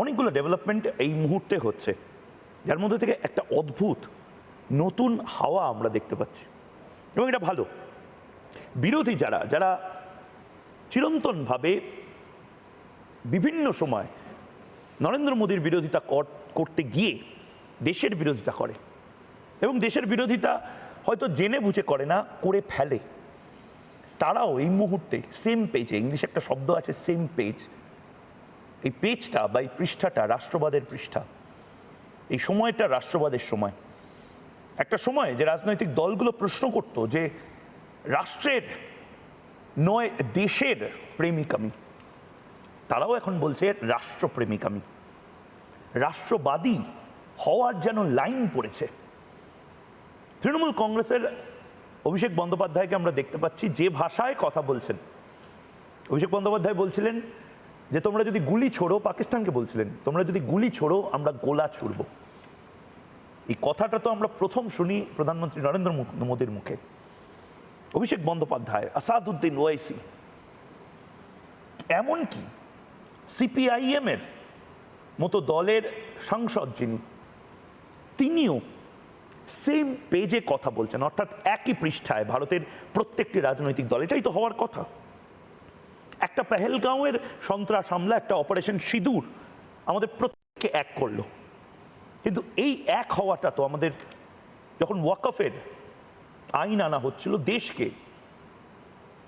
অনেকগুলো ডেভেলপমেন্ট এই মুহূর্তে হচ্ছে। যার মধ্যে থেকে একটা অদ্ভুত, নতুন হাওয়া আমরা দেখতে পাচ্ছি। এবং এটা ভালো। বিরোধী যারা যারা চিরন্তনভাবে বিভিন্ন সময় নরেন্দ্র মোদীর বিরোধিতা কর- করতে গিয়ে দেশের বিরোধিতা করে। এবং দেশের বিরোধিতা হয়তো জেনে বুঝে করে না, করে ফেলে। তারাও এই মুহূর্তে সেম পেজে ইংলিশে একটা শব্দ আছে সেম পেজ এই পেজটা বা এই পৃষ্ঠাটা রাষ্ট্রবাদের পৃষ্ঠা। এই সময়টা রাষ্ট্রবাদের সময়। একটা সময় যে রাজনৈতিক দলগুলো প্রশ্ন করত যে রাষ্ট্রের নয় দেশের প্রেমিক আমি। তারাও এখন বলছে রাষ্ট্রপ্রেমিক আমি। রাষ্ট্রবাদী হওয়ার যেন লাইন পড়েছে। তৃণমূল কংগ্রেসের অভিষেক বন্দ্যোপাধ্যায়কে আমরা দেখতে পাচ্ছি যে ভাষায় কথা বলছেন। অভিষেক বন্দ্যোপাধ্যায় বলছিলেন যে তোমরা যদি গুলি ছোড়ো, পাকিস্তানকে বলছিলেন, তোমরা যদি গুলি ছোড়ো, আমরা গোলা ছুড়ব। এই কথাটা তো আমরা প্রথম শুনি প্রধানমন্ত্রী নরেন্দ্র মোদীর মুখে। অভিষেক বন্দ্যোপাধ্যায়, আসাদুদ্দিন ওয়াইসি, এমনকি সিপিআইএম এর মতো দলের সাংসদ যিনি, তিনিও সেম পেজে কথা বলছেন, অর্থাৎ একই পৃষ্ঠায় ভারতের প্রত্যেকটি রাজনৈতিক দল। এটাই তো হওয়ার কথা। একটা পেহেলগাঁওয়ের সন্ত্রাস হামলা, একটা অপারেশন সিঁদুর আমাদের প্রত্যেককে এক করল। কিন্তু এই এক হওয়াটা তো আমাদের যখন ওয়াকফের আইন আনা হচ্ছিল দেশকে,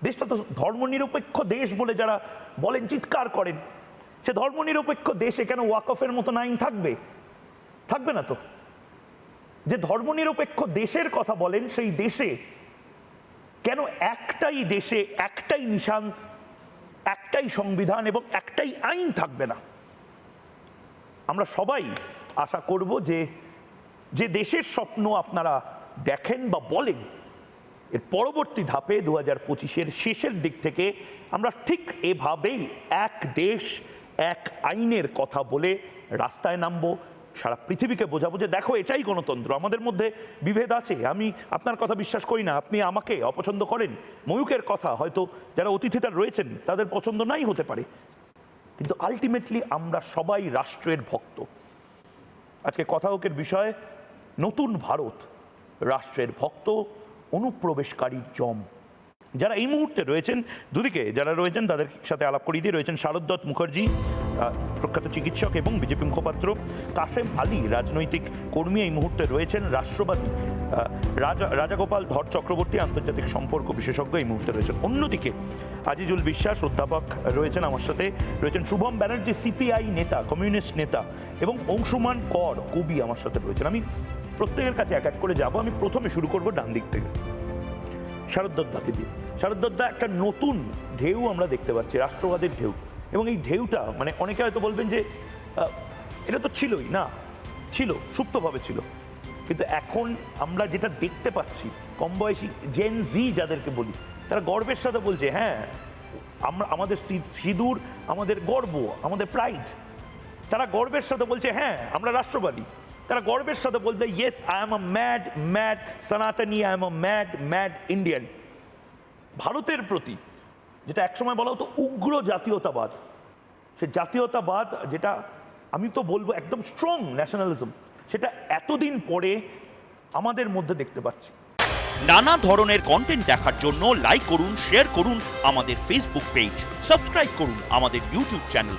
দেশটা তো ধর্মনিরপেক্ষ দেশ বলে যারা বলেন, চিৎকার করেন, সে ধর্মনিরপেক্ষ দেশে কেন ওয়াকফের মতন আইন থাকবে? থাকবে না তো। যে ধর্মনিরপেক্ষ দেশের কথা বলেন, সেই দেশে কেন একটাই দেশে একটাই নিশান একটাই সংবিধান এবং একটাই আইন থাকবে না। আমরা সবাই আশা করব যে যে দেশের স্বপ্ন আপনারা দেখেন বা বলেন, এর পরবর্তী ধাপে দু হাজার পঁচিশের শেষের দিক থেকে আমরা ঠিক এভাবেই এক দেশ, এক আইনের কথা বলে রাস্তায় নামবো। সারা পৃথিবীকে বোঝাবো যে দেখো, এটাই গণতন্ত্র। আমাদের মধ্যে বিভেদ আছে। আমি আপনার কথা বিশ্বাস করি না। আপনি আমাকে অপছন্দ করেন। ময়ূকের কথা হয়তো যারা অতিথিতা রয়েছেন, তাদের পছন্দ নাই হতে পারে। কিন্তু আলটিমেটলি আমরা সবাই রাষ্ট্রের ভক্ত। আজকে কথাহকের বিষয়, নতুন ভারত, রাষ্ট্রের ভক্ত, অনুপ্রবেশকারীর জম। যারা এই মুহূর্তে রয়েছেন, দুদিকে যারা রয়েছেন তাদের সাথে আলাপ করিয়ে দিয়ে রয়েছেন শারদত্ত মুখার্জি প্রখ্যাত চিকিৎসক এবং বিজেপি মুখপাত্র, কাশেম আলী, রাজনৈতিক কর্মী এই মুহূর্তে রয়েছেন রাষ্ট্রবাদী রাজা, রাজাগোপাল ধর চক্রবর্তী, আন্তর্জাতিক সম্পর্ক বিশেষজ্ঞ এই মুহূর্তে রয়েছেন। অন্যদিকে আজিজুল বিশ্বাস, অধ্যাপক রয়েছেন আমার সাথে, রয়েছেন শুভম ব্যানার্জি, সিপিআই নেতা, কমিউনিস্ট নেতা এবং অংশুমান কর, কবি আমার সাথে রয়েছেন। আমি প্রত্যেকের কাছে এক এক করে যাব। আমি প্রথমে শুরু করব ডান দিক থেকে। শারদদাকে দিয়ে। শারদদা একটা নতুন ঢেউ আমরা দেখতে পাচ্ছি, রাষ্ট্রবাদের ঢেউ। এবং এই ঢেউটা মানে অনেকে হয়তো বলবেন যে এটা তো ছিলই, না, ছিল, সুপ্তভাবে ছিল। কিন্তু এখন আমরা যেটা দেখতে পাচ্ছি, কম বয়সী জেন জি যাদেরকে বলি, তারা গর্বের সাথে বলছে হ্যাঁ আমরা, আমাদের সিঁদুর, আমাদের গর্ব, আমাদের প্রাইড তারা গর্বের সাথে বলছে হ্যাঁ আমরা রাষ্ট্রবাদী। তারা গর্বের সাথে বলতে yes I am a mad mad Sanatani I am a mad mad Indian ভারতের প্রতি যেটা একসময় বলা হতো উগ্র জাতীয়তাবাদ, সে জাতীয়তাবাদ যেটা আমি তো বলব একদম স্ট্রং ন্যাশনালিজম সেটা এতদিন পরে আমাদের মধ্যে দেখতে পাচ্ছি। নানা ধরনের কন্টেন্ট দেখার জন্য লাইক করুন শেয়ার করুন আমাদের ফেসবুক পেজ সাবস্ক্রাইব করুন আমাদের ইউটিউব চ্যানেল